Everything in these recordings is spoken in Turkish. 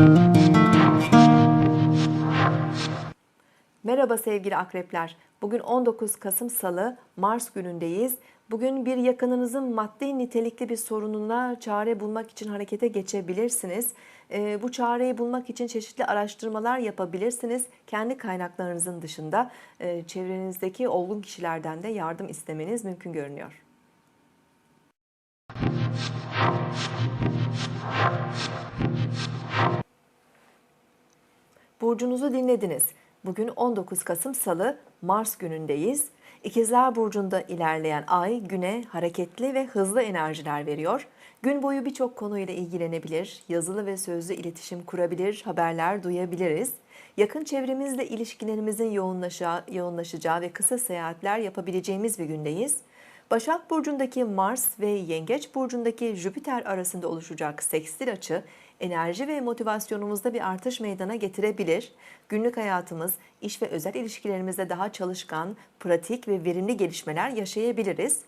thank you Merhaba sevgili akrepler. Bugün 19 Kasım Salı, Mars günündeyiz. Bugün bir yakınınızın maddi nitelikli bir sorununa çare bulmak için harekete geçebilirsiniz. Ee, bu çareyi bulmak için çeşitli araştırmalar yapabilirsiniz. Kendi kaynaklarınızın dışında e, çevrenizdeki olgun kişilerden de yardım istemeniz mümkün görünüyor. Burcunuzu dinlediniz. Bugün 19 Kasım Salı, Mars günündeyiz. İkizler Burcu'nda ilerleyen ay güne hareketli ve hızlı enerjiler veriyor. Gün boyu birçok konuyla ilgilenebilir, yazılı ve sözlü iletişim kurabilir, haberler duyabiliriz. Yakın çevremizle ilişkilerimizin yoğunlaşacağı, yoğunlaşacağı ve kısa seyahatler yapabileceğimiz bir gündeyiz. Başak Burcu'ndaki Mars ve Yengeç Burcu'ndaki Jüpiter arasında oluşacak sekstil açı enerji ve motivasyonumuzda bir artış meydana getirebilir. Günlük hayatımız, iş ve özel ilişkilerimizde daha çalışkan, pratik ve verimli gelişmeler yaşayabiliriz.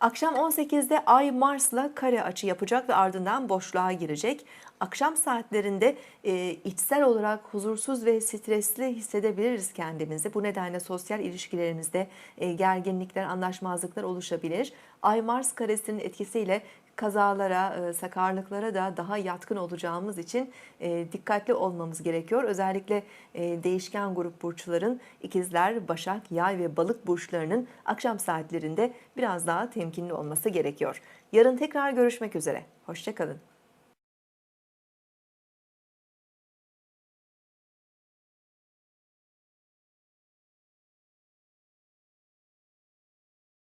Akşam 18'de Ay Mars'la kare açı yapacak ve ardından boşluğa girecek. Akşam saatlerinde e, içsel olarak huzursuz ve stresli hissedebiliriz kendimizi. Bu nedenle sosyal ilişkilerimizde e, gerginlikler, anlaşmazlıklar oluşabilir. Ay Mars karesinin etkisiyle kazalara, e, sakarlıklara da daha yatkın olacağımız için e, dikkatli olmamız gerekiyor. Özellikle e, değişken grup burçların ikizler, başak, yay ve balık burçlarının akşam saatlerinde biraz daha temkinli olması gerekiyor. Yarın tekrar görüşmek üzere. Hoşçakalın.